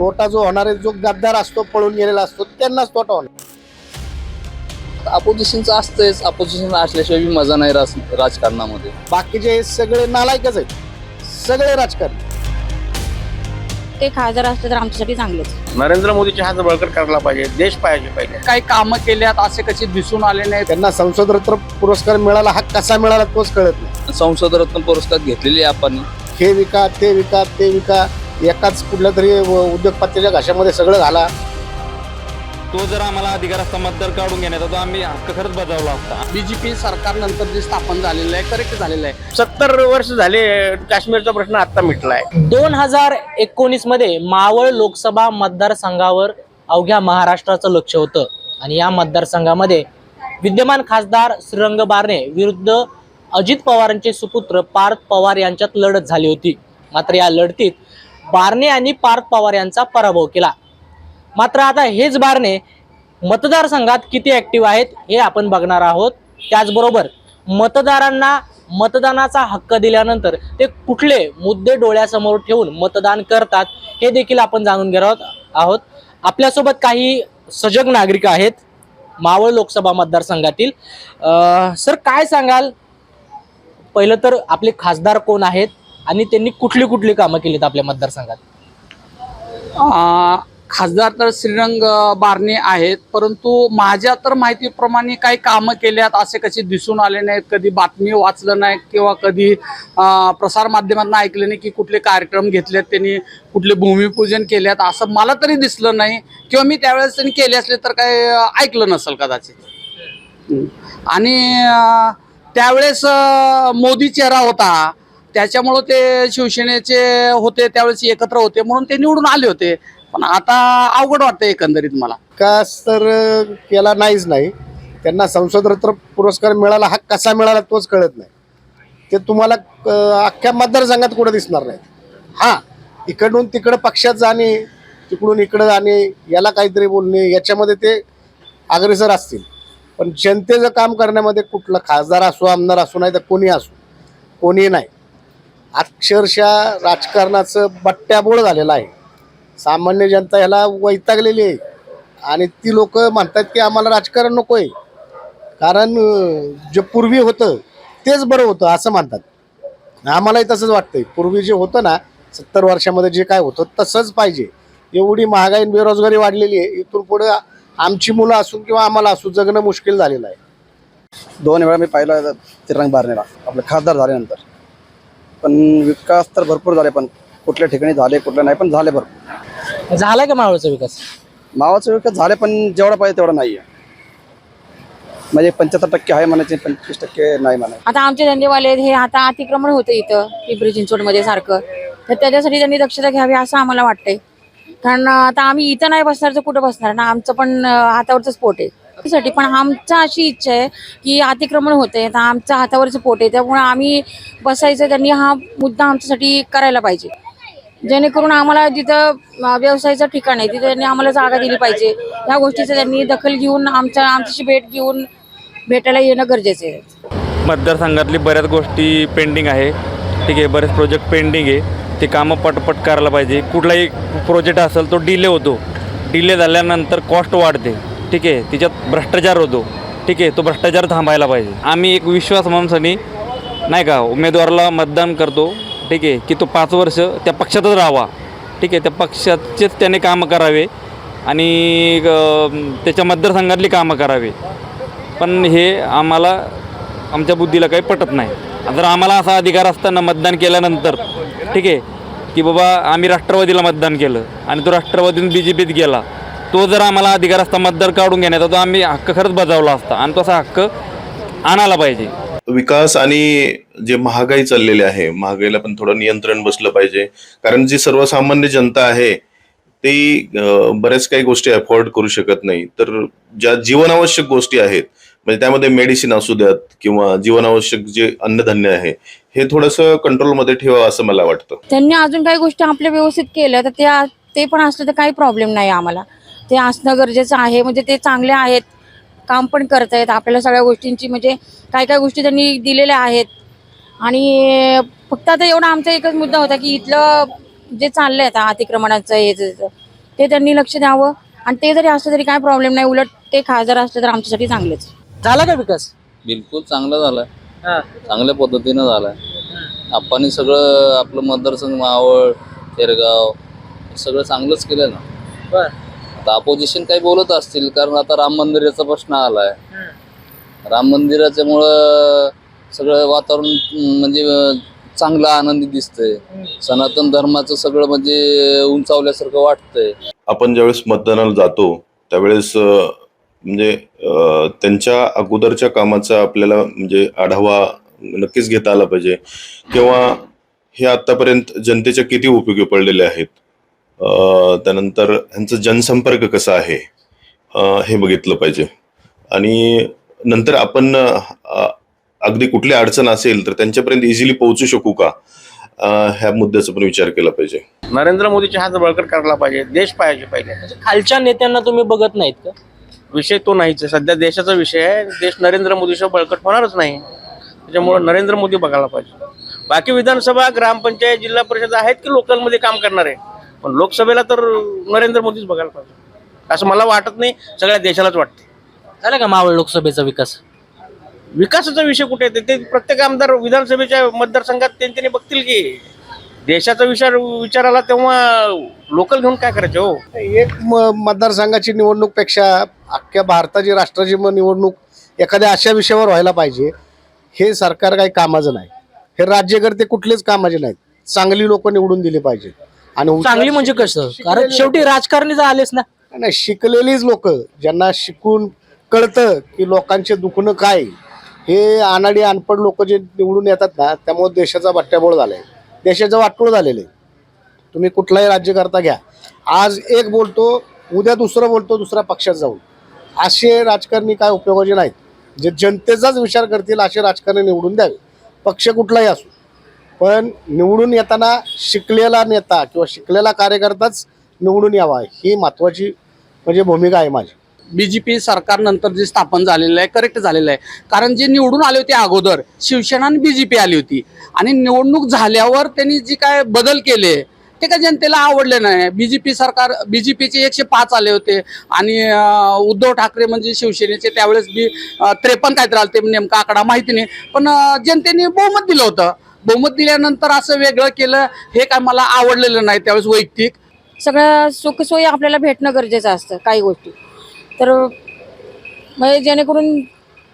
तोटा जो होणार आहे जो गद्दार असतो पळून गेलेला असतो त्यांनाच तोटा होणार. अपोजिशनचं असतंच अपोजिशन असल्याशिवाय बी मजा नाही राज राजकारणामध्ये. बाकीचे हे सगळे नालायकच आहेत. सगळे राजकारणी. ते खासदार असले तर आमच्यासाठी चांगलेच. नरेंद्र मोदीचे हात बळकट करायला पाहिजे. देश पाहिजे पहिले. काही कामं केल्यात असे कसे दिसून आले नाहीत. त्यांना संसद रत्न पुरस्कार मिळाला हा कसा मिळाला तोच कळत नाही. संसद रत्न पुरस्कार घेतलेले आपण. हे विका ते विका ते विका. एकाच कुठल्या तरी उद्योगपतीच्या घाशामध्ये सगळं घाला. तो जर आम्हाला अधिकार असता मतदार काढून घेण्याचा तो आम्ही हक्क खरंच बजावला असता बीजेपी सरकारनंतर जे स्थापन झालेलं आहे करेक्ट झालेलं आहे. सत्तर वर्ष झाले काश्मीरचा प्रश्न आता मिटलाय. दोन हजार एकोणीसमध्ये मावळ लोकसभा मतदारसंघावर अवघ्या महाराष्ट्राचं लक्ष होतं. आणि या मतदारसंघामध्ये विद्यमान खासदार श्रीरंग बारणे विरुद्ध अजित पवारांचे सुपुत्र पार्थ पवार यांच्यात लढत झाली होती. मात्र या लढतीत बारणे आणि पार्थ पवार यांचा पराभव केला. मात्र आता हेच बारणे मतदारसंघात किती ऍक्टिव्ह आहेत हे आपण बघणार आहोत. त्याचबरोबर मतदारांना मतदानाचा हक्क दिल्यानंतर ते कुठले मुद्दे डोळ्यासमोर ठेवून मतदान करतात हे देखील आपण जाणून घेणार आहोत- आपल्यासोबत काही सजग नागरिक आहेत मावळ लोकसभा मतदारसंघातील. सर काय सांगाल? पहिलं तर आपले खासदार कोण आहेत? आणि त्यांनी कुठली कुठली कामं केलीत आपल्या मतदारसंघात? अं, खासदार तर श्रीरंग बारणे आहेत परंतु माझ्या तर माहितीप्रमाणे काही कामं केल्यात असे कसे दिसून आले नाहीत कधी बातमी वाचलं नाही किंवा कधी अं, प्रसारमाध्यमांना ऐकलं नाही की कुठले कार्यक्रम घेतलेत त्यांनी कुठले भूमिपूजन केल्यात असं मला तरी दिसलं नाही किंवा मी त्यावेळेस त्यांनी केले असले तर काही अं, ऐकलं नसेल कदाचित. आणि अं, त्यावेळेस अं, मोदी चेहरा होता त्याच्यामुळं ते शिवसेनेचे होते त्यावेळेस एकत्र होते म्हणून ते निवडून आले होते. पण आता अवघड वाटतं एकंदरीत मला. विकास तर केला नाहीच नाही. त्यांना संसदरत्न पुरस्कार मिळाला हा कसा मिळाला तोच कळत नाही. ते तुम्हाला अं, अख्ख्या मतदारसंघात कुठं दिसणार नाही हा इकडून तिकडं पक्षात जाणे तिकडून इकडं जाणे याला काहीतरी बोलणे याच्यामध्ये ते अग्रेसर असतील. पण जनतेचं काम करण्यामध्ये कुठलं खासदार असो आमदार असो नाही तर कोणी असो कोणी नाही. अक्षरशः राजकारणाचं बट्ट्याबोळ झालेलं आहे. सामान्य जनता ह्याला वैतागलेली आहे. आणि ती लोक म्हणतात की आम्हाला राजकारण नको आहे कारण जे पूर्वी होतं तेच बरं होतं असं म्हणतात. आम्हालाही तसंच वाटतंय. पूर्वी जे होतं ना सत्तर वर्षामध्ये जे काय होतं तसंच पाहिजे. एवढी महागाई बेरोजगारी वाढलेली आहे. इथून पुढे आमची मुलं असून किंवा आम्हाला असू जगणं मुश्किल झालेलं आहे. दोन वेळा मी पाहिलं तिरंग बारणेला. आपले खासदार झाल्यानंतर. पण विकास तर भरपूर झाले पण कुठल्या ठिकाणी झाले कुठल्या नाही पण झाले भरपूर. झालाय का मावळचा विकास? मावाचा विकास झाले पण जेवढा पाहिजे तेवढा नाही आहे म्हणजे पंच्याहत्तर टक्के आहे म्हणायचे पंचवीस टक्के नाही म्हणायचे. आता आमचे धंदेवाले हे आता अतिक्रमण होतं इथं पिंपरी चिंचवडमध्ये सारखं. तर त्याच्यासाठी त्यांनी दक्षता घ्यावी असं आम्हाला वाटतंय. कारण आता आम्ही इथं नाही बसणार तर कुठं बसणार? ना आमचं पण अं, हातावरचं पोट आहे. त्यासाठी पण आमचा अशी इच्छा आहे की अतिक्रमण होतंय तर आमच्या हातावरचं पोट आहे त्यामुळे आम्ही बसायचं त्यांनी हा मुद्दा आमच्यासाठी करायला पाहिजे. जेणेकरून आम्हाला जिथं व्यवसायाचं ठिकाण आहे तिथे त्यांनी आम्हाला जागा दिली पाहिजे. या गोष्टीचं त्यांनी दखल घेऊन आमच्या आमच्याशी भेट घेऊन भेटायला येणं गरजेचं आहे. मतदारसंघातली बऱ्याच गोष्टी पेंडिंग आहे. ठीक आहे बरेच प्रोजेक्ट पेंडिंग आहे. ते कामं पटपट करायला पाहिजे. कुठलाही प्रोजेक्ट असेल तो डिले होतो. डिले झाल्यानंतर कॉस्ट वाढते. ठीक आहे तिच्यात भ्रष्टाचार होतो. ठीक आहे तो भ्रष्टाचार थांबायला पाहिजे. आम्ही एक विश्वास माणसाने नाही का उमेदवाराला मतदान करतो ठीक आहे की तो पाच वर्ष त्या पक्षातच राहावा. ठीक आहे त्या पक्षाचेच त्याने कामं करावे आणि त्याच्या मतदारसंघातली कामं करावे. पण हे आम्हाला आमच्या बुद्धीला काही पटत नाही. जर आम्हाला असा अधिकार असताना मतदान केल्यानंतर ठीक आहे की बाबा आम्ही राष्ट्रवादीला मतदान केलं आणि तो राष्ट्रवादीतून बी जे पीत गेला तो जर आम्हाला अधिकार असता मतदार काढून घेण्याचा तो आम्ही हक्क खरंच बजावला असता. आणि तो असा हक्क आणायला पाहिजे. विकास आणि जे महागाई चाललेली आहे महागाईला पण थोडं नियंत्रण बसलं पाहिजे. कारण जी सर्वसामान्य जनता आहे ती बऱ्याच काही गोष्टी अफोर्ड करू शकत नाही. तर ज्या जीवनावश्यक गोष्टी आहेत म्हणजे त्यामध्ये मेडिसिन असू द्यात किंवा जीवनावश्यक जे अन्नधान्य आहे हे थोडंसं कंट्रोलमध्ये ठेवावं असं मला वाटतं. त्यांनी अजून काही गोष्टी आपल्या व्यवस्थित केल्या तर त्या ते पण असलं तर काही प्रॉब्लेम नाही आम्हाला. ते असणं गरजेचं आहे. म्हणजे ते चांगले आहेत. काम पण करत आहेत आपल्याला सगळ्या गोष्टींची. म्हणजे काय काय गोष्टी त्यांनी दिलेल्या आहेत. आणि फक्त आता एवढा आमचा एकच मुद्दा होता की इथलं जे चाललंय आता अतिक्रमणाचं हे ते त्यांनी लक्ष द्यावं. आणि ते जरी असलं तरी काय प्रॉब्लेम नाही. उलट ते खासदार असले तर आमच्यासाठी चांगलेच. झाला का विकास? बिलकुल चांगला झालाय हा. चांगल्या पद्धतीनं झालाय आपण सगळं आपलं मतदारसंघ मावळ तेरगाव सगळं चांगलंच केलं ना. आता अपोजिशन काही बोलत असतील कारण आता राम मंदिराचा प्रश्न आलाय. राम मंदिराच्यामुळं सगळं वातावरण म्हणजे चांगलं आनंदी दिसतंय. सनातन धर्माचं सगळं म्हणजे उंचावल्यासारखं वाटतंय. आपण ज्यावेळेस मतदानाला जातो त्यावेळेस म्हणजे त्यांच्या अगोदरच्या कामाचा आपल्याला म्हणजे आढावा नक्कीच घेता आला पाहिजे. किंवा हे आतापर्यंत जनतेच्या किती उपयोगी पडलेले आहेत? त्यानंतर ह्यांचा जनसंपर्क कसा आहे हे बघितलं पाहिजे. आणि नंतर आपण अगदी कुठली अडचण असेल तर त्यांच्यापर्यंत इझिली पोहोचू शकू का? ह्या मुद्द्याचा पण विचार केला पाहिजे. नरेंद्र मोदीचे हात बळकट करायला पाहिजे देश पाहिजे पहिले. खालच्या नेत्यांना तुम्ही बघत नाहीत का? विषय तो नाहीच आहे. सध्या देशाचा विषय आहे देश नरेंद्र मोदीशिवाय बळकट होणारच नाही. त्याच्यामुळे नरेंद्र मोदी बघायला पाहिजे. बाकी विधानसभा ग्रामपंचायत जिल्हा परिषद आहेत की लोकलमध्ये काम करणारे? पण लोकसभेला तर नरेंद्र मोदीच बघायला पाहिजे. असं मला वाटत नाही सगळ्या देशालाच वाटते. झाला का मावळ लोकसभेचा विकास? विकासाचा विषय कुठे आहे? ते प्रत्येक आमदार विधानसभेच्या मतदारसंघात त्यांनी त्यांनी बघतील की देशाचा विचार विचाराला तेव्हा लोकल घेऊन काय करायचे हो? एक म- मतदारसंघाची निवडणूकपेक्षा अख्ख्या भारताची राष्ट्राची म- निवडणूक एखाद्या अशा विषयावर व्हायला पाहिजे. हे सरकार काही कामाचं नाही. हे राज्यकर्ते कुठलेच कामाचे नाहीत. चांगली लोक निवडून दिली पाहिजे आणि चांगली म्हणजे कसं? कारण शेवटी राजकारणी तर आलेच ना. नाही शिकलेलीच लोक. ज्यांना शिकून कळतं की लोकांचे दुखणं काय हे अनाडी अनपड लोक जे निवडून येतात ना त्यामुळे देशाचा बट्ट्याबोळ झालाय. देशाचं वाटोळ झालेलं आहे. तुम्ही कुठलाही राज्यकर्ता घ्या. आज एक बोलतो उद्या दुसरं बोलतो दुसऱ्या पक्षात जाऊन. असे राजकारणी काय उपयोगाचे नाहीत. जे जनतेचाच विचार करतील असे राजकारणी निवडून द्यावे. पक्ष कुठलाही असो. पण निवडून येताना शिकलेला नेता किंवा शिकलेला कार्यकर्ताच निवडून यावा ही महत्वाची म्हणजे भूमिका आहे माझी. बी जे पी सरकारनंतर जे स्थापन झालेलं आहे करेक्ट झालेलं आहे. कारण जे निवडून आले होते अगोदर शिवसेना आणि बी जे पी आली होती. आणि निवडणूक झाल्यावर त्यांनी जी काय बदल केले ते काय जनतेला आवडले नाही. बी जे पी सरकार बी जे पीचे एकशे पाच आले होते. आणि उद्धव ठाकरे म्हणजे शिवसेनेचे त्यावेळेस बी त्रेपन्न काहीतरी आले ते नेमका आकडा माहिती नाही. पण जनतेने बहुमत दिलं होतं. बहुमत दिल्यानंतर असं वेगळं केलं हे काय मला आवडलेलं नाही त्यावेळेस वैयक्तिक. सगळं सुखसोयी आपल्याला भेटणं गरजेचं असतं काही गोष्टी. तर म्हणजे जेणेकरून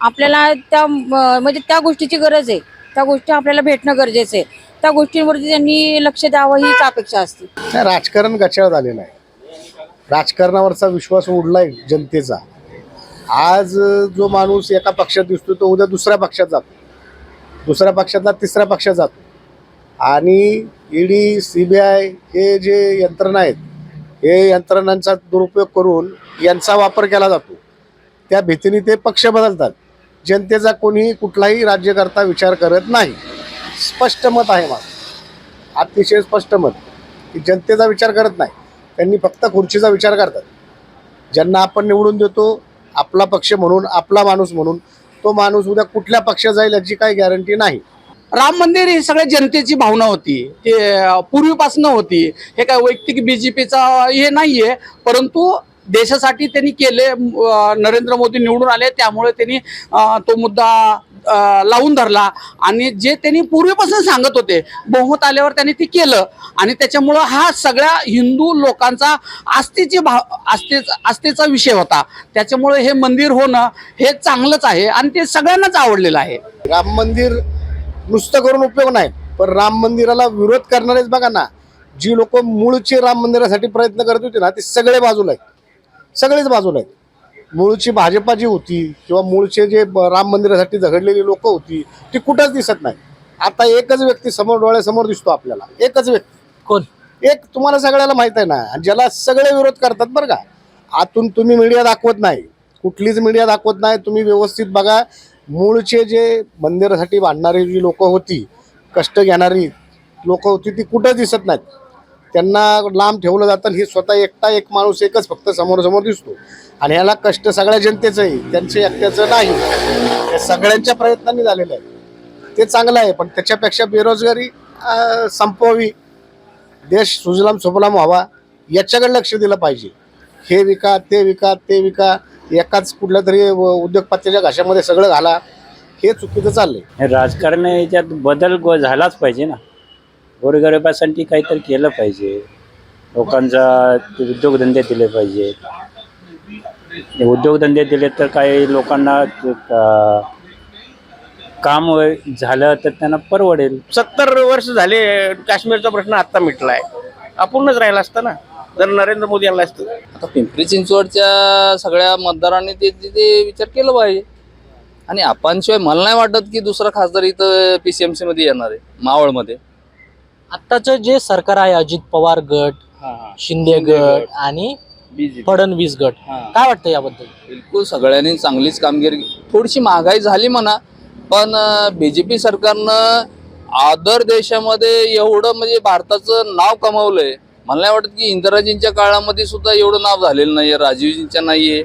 आपल्याला त्या म्हणजे त्या गोष्टीची गरज आहे. त्या गोष्टी आपल्याला भेटणं गरजेचं आहे. त्या गोष्टींवरती त्यांनी लक्ष द्यावं हीच अपेक्षा असते. राजकारण गचाळ झालेलं आहे. राजकारणावरचा विश्वास उडलाय जनतेचा. आज जो माणूस एका पक्षात दिसतो तो उद्या दुसऱ्या पक्षात जातो. दुसऱ्या पक्षातला तिसऱ्या पक्षात जातो. आणि ईडी सी बी आय हे जे यंत्रणा आहेत हे यंत्रणांचा दुरुपयोग करून यांचा वापर केला जातो. त्या भीतीने ते पक्ष बदलतात. जनतेचा कोणीही कुठलाही राज्यकर्ता विचार करत नाही. स्पष्ट मत आहे माझं. अतिशय स्पष्ट मत. की जनतेचा विचार करत नाही. त्यांनी फक्त खुर्चीचा विचार करतात. ज्यांना आपण निवडून देतो आपला पक्ष म्हणून आपला माणूस म्हणून तो माणूस उद्या कुठल्या पक्षात जाईल याची काही गॅरंटी नाही. राम मंदिर ही सगळ्या जनतेची भावना होती. ते पूर्वीपासून होती. हे काय वैयक्तिक बीजेपीचा हे नाही आहे परंतु देशासाठी त्यांनी केले नरेंद्र मोदी निवडून आले त्यामुळे त्यांनी तो मुद्दा लावून धरला. आणि जे त्यांनी पूर्वीपासून सांगत होते बहुमत आल्यावर त्यांनी ते केलं. आणि त्याच्यामुळं हा सगळ्या हिंदू लोकांचा आस्थेची भाव आस्थेचा आस्थेचा विषय होता. त्याच्यामुळे हे मंदिर होणं हे चांगलंच आहे आणि ते सगळ्यांनाच आवडलेलं आहे. राम मंदिर नुसतं करून उपयोग नाही पण राम मंदिराला विरोध करणारेच बघा ना जी लोक मूळचे राम मंदिरासाठी प्रयत्न करत होते ना ते सगळे बाजूला आहेत. सगळेच बाजूला आहेत. मूळची भाजपा जी होती किंवा मूळचे जे राम मंदिरासाठी झगडलेली लोक होती ती कुठंच दिसत नाही. आता एकच व्यक्ती समोर डोळ्यासमोर दिसतो आपल्याला. एकच व्यक्ती. कोण? एक तुम्हाला सगळ्याला माहीत आहे ना ज्याला सगळे विरोध करतात बरं का. आतून तुम्ही मीडिया दाखवत नाही. कुठलीच मीडिया दाखवत नाही. तुम्ही व्यवस्थित बघा मूळचे जे मंदिरासाठी भांडणारी जी लोक होती कष्ट घेणारी लोक होती ती कुठं दिसत नाहीत. त्यांना लांब ठेवलं जातं आणि हे स्वतः एकटा एक माणूस एकच फक्त समोरासमोर दिसतो. आणि ह्याला कष्ट सगळ्या जनतेचं आहे त्यांचे एकट्याचं नाही. हे सगळ्यांच्या प्रयत्नांनी झालेलं आहे. ते चांगलं आहे पण त्याच्यापेक्षा बेरोजगारी संपवावी. देश सुजलाम सुफलाम व्हावा याच्याकडे लक्ष दिलं पाहिजे. हे विका ते विका ते विका एकाच कुठल्या तरी उद्योगपतीच्या उद्योगपत्याच्या घाशामध्ये सगळं घाला हे चुकीचं चाललंय. राजकारण याच्यात बदल झालाच पाहिजे ना. गोरगरिबासाठी काहीतरी केलं पाहिजे. लोकांचा ते उद्योगधंदे दिले पाहिजे. ते उद्योगधंदे दिले तर काही लोकांना ते का- काम व- झालं तर त्यांना परवडेल. सत्तर वर्ष झाले काश्मीरचा प्रश्न आता मिटलाय. अपूर्णच राहिला असता ना. जर नरेंद्र मोदी यांना असतं. आता पिंपरी चिंचवडच्या सगळ्या मतदारांनी ते ते- ते विचार केलं पाहिजे. आणि आपणशिवाय मला नाही वाटत की दुसरा खासदार इथं पीसीएमसी मध्ये येणार आहे. मावळमध्ये. आत्ताचं जे सरकार आहे अजित पवार गट शिंदे गट आणि फडणवीस गट. काय वाटतं याबद्दल? बिलकुल सगळ्यांनी चांगलीच कामगिरी थोडीशी महागाई झाली म्हणा पण बीजेपी सरकारनं आदर देशामध्ये एवढं म्हणजे भारताचं नाव कमवलंय. मला नाही वाटत की इंदिराजींच्या काळामध्ये सुद्धा एवढं नाव झालेलं नाहीये राजीवजींच्या नाहीये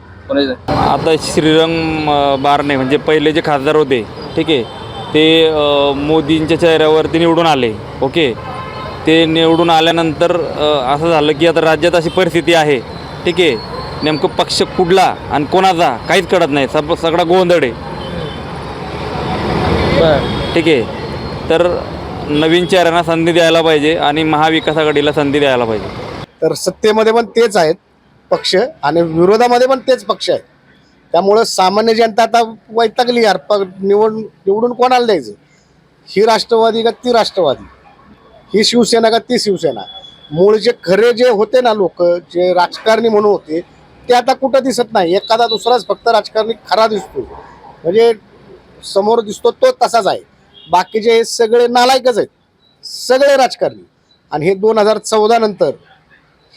आता श्रीरंग बारणे म्हणजे पहिले जे खासदार होते ठीक आहे ते मोदींच्या चेहऱ्यावरती निवडून आले ओके? ते निवडून आल्यानंतर असं झालं की आता राज्यात अशी परिस्थिती आहे ठीक आहे? नेमकं पक्ष कुठला आणि कोणाचा काहीच कळत नाही सब सगळा गोंधळ आहे. ठीक आहे? तर नवीन चेहऱ्यांना संधी द्यायला पाहिजे आणि महाविकास आघाडीला संधी द्यायला पाहिजे. तर सत्तेमध्ये पण तेच आहेत पक्ष आणि विरोधामध्ये पण तेच पक्ष आहेत. त्यामुळं सामान्य जनता आता वैतागली यार. प निवड निवडून कोणाला द्यायचं? ही राष्ट्रवादी का ती राष्ट्रवादी? ही शिवसेना का ती शिवसेना? मूळ जे खरे जे होते ना लोक जे राजकारणी म्हणून होते ते आता कुठं दिसत नाही. एखादा दुसराच फक्त राजकारणी खरा दिसतो. म्हणजे समोर दिसतो तो तसाच आहे. बाकीचे हे सगळे नालायकच आहेत. सगळे राजकारणी. आणि हे दोन हजार चौदा नंतर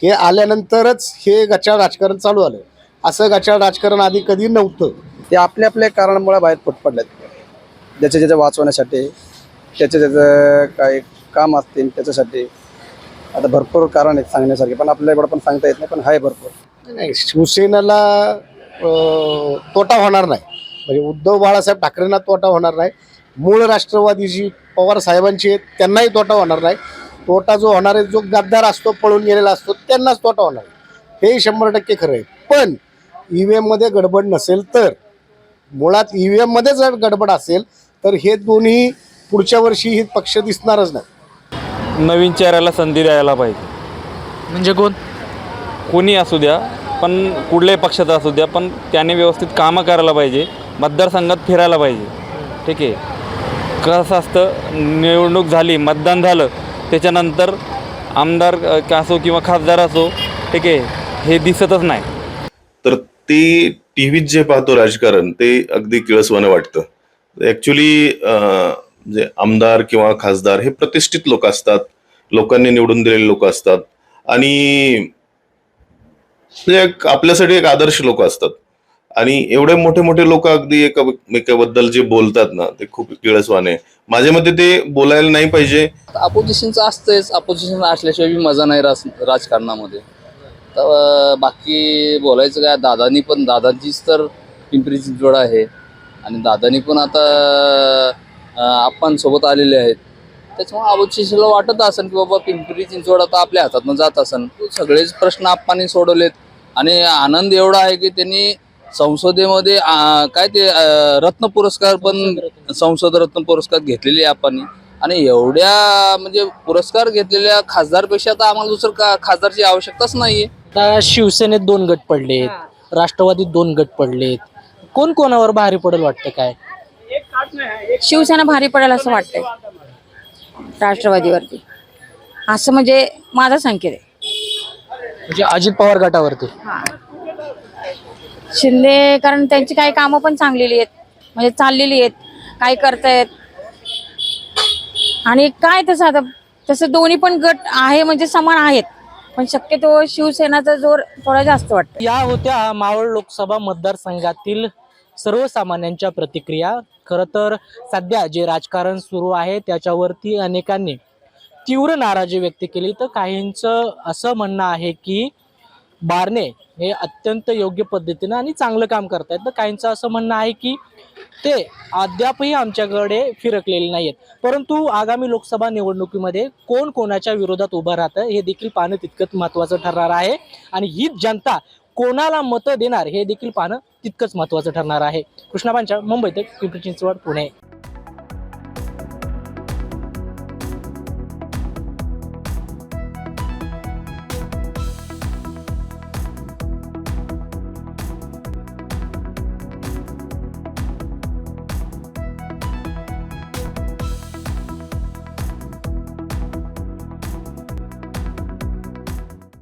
हे आल्यानंतरच हे गच्चा राजकारण चालू आलं. असं गचाळ राजकारण आधी कधी नव्हतं. ते आपल्या आपल्या कारणामुळे बाहेर फुट पडलेत. ज्याच्या ज्याच्या वाचवण्यासाठी त्याचे त्याचं काही काम असतील त्याच्यासाठी. आता भरपूर कारण आहेत सांगण्यासारखे पण आपल्याकडे पण सांगता येत नाही पण आहे भरपूर. नाही शिवसेनेला तोटा होणार नाही. म्हणजे उद्धव बाळासाहेब ठाकरेंना तोटा होणार नाही. मूळ राष्ट्रवादी जी पवार साहेबांची आहेत त्यांनाही तोटा होणार नाही. तोटा जो होणार आहे जो गद्दार असतो पळून गेलेला असतो त्यांनाच तोटा होणार आहे. हेही शंभर टक्के खरं आहे. पण ई व्ही एममध्ये गडबड नसेल तर मुळात ई व्ही एममध्ये जर गडबड असेल तर हे दोन्ही पुढच्या वर्षी ही पक्ष दिसणारच नाही. नवीन चेहऱ्याला संधी द्यायला पाहिजे. म्हणजे कोण? कोणी असू द्या पण कुठल्याही पक्षाचा असू द्या पण त्याने व्यवस्थित कामं करायला पाहिजे मतदारसंघात फिरायला पाहिजे. ठीक आहे? कसं असतं निवडणूक झाली मतदान झालं त्याच्यानंतर आमदार असो किंवा खासदार असो ठीक आहे हे दिसतच नाही. ते टी व्हीत जे पाहतो राजकारण ते अगदी किळसवानं वाटतं. ऍक्च्युली जे आमदार किंवा खासदार हे प्रतिष्ठित लोक असतात. लोकांनी निवडून दिलेले लोक असतात. आणि एक आपल्यासाठी एक आदर्श लोक असतात. आणि एवढे मोठे मोठे लोक अगदी एकामेकाबद्दल जे बोलतात ना ते खूप किळसवाने. माझ्या मते ते बोलायला नाही पाहिजे. अपोजिशनचं असतंच. अपोजिशन असल्याशिवाय मजा नाही राजकारणामध्ये. तर बाकी बोलायचं काय दादानी पण दादांचीच तर पिंपरी चिंचवड आहे. आणि दादानी पण आता आप्पांसोबत आलेले आहेत. त्याच्यामुळे अपोजिशनला वाटत असेल की बाबा पिंपरी चिंचवड आता आपल्या हातातनं जात असेल सगळेच प्रश्न आप्पांनी सोडवलेत. आणि आनंद एवढा आहे की त्यांनी संसदेमध्ये काय ते रत्न पुरस्कार पण संसद रत्न पुरस्कार घेतलेले आपण आणि एवढ्या म्हणजे पुरस्कार घेतलेल्या खासदारपेक्षा आता आम्हाला दुसरं का खासदारची आवश्यकताच नाही आहे आता शिवसेनेत दोन गट पडलेत राष्ट्रवादीत दोन गट पडलेत. कोण कोणावर भारी पडेल वाटतं काय? शिवसेना भारी पडेल असं वाटतंय. राष्ट्रवादीवरती. असं म्हणजे माझा संकेत आहे. म्हणजे अजित पवार गटावरती. शिंदे कारण त्यांची काही कामं पण चांगलेली आहेत. म्हणजे चाललेली आहेत. काय करतायत. आणि काय तसं आता तसं दोन्ही पण गट आहे म्हणजे समान आहेत. पण शक्यतो शिवसेनाचा जोर थोडा जास्त वाटतं या होत्या मावळ लोकसभा मतदारसंघातील सर्वसामान्यांच्या प्रतिक्रिया. खरं तर सध्या जे राजकारण सुरू आहे त्याच्यावरती अनेकांनी तीव्र नाराजी व्यक्त केली. तर काहींचं असं म्हणणं आहे की बारणे हे अत्यंत योग्य पद्धतीनं आणि चांगलं काम करतायत. तर काहींचं असं म्हणणं आहे की ते अद्यापही आमच्याकडे फिरकलेले नाही आहेत परंतु आगामी लोकसभा निवडणुकीमध्ये कोण कोणाच्या विरोधात उभं राहतं हे देखील पाहणं तितकंच महत्त्वाचं ठरणार आहे. आणि ही जनता कोणाला मतं देणार हे देखील पाहणं तितकंच महत्त्वाचं ठरणार आहे. कृष्णाबांच्या मुंबईत पिंपरी चिंचवड पुणे.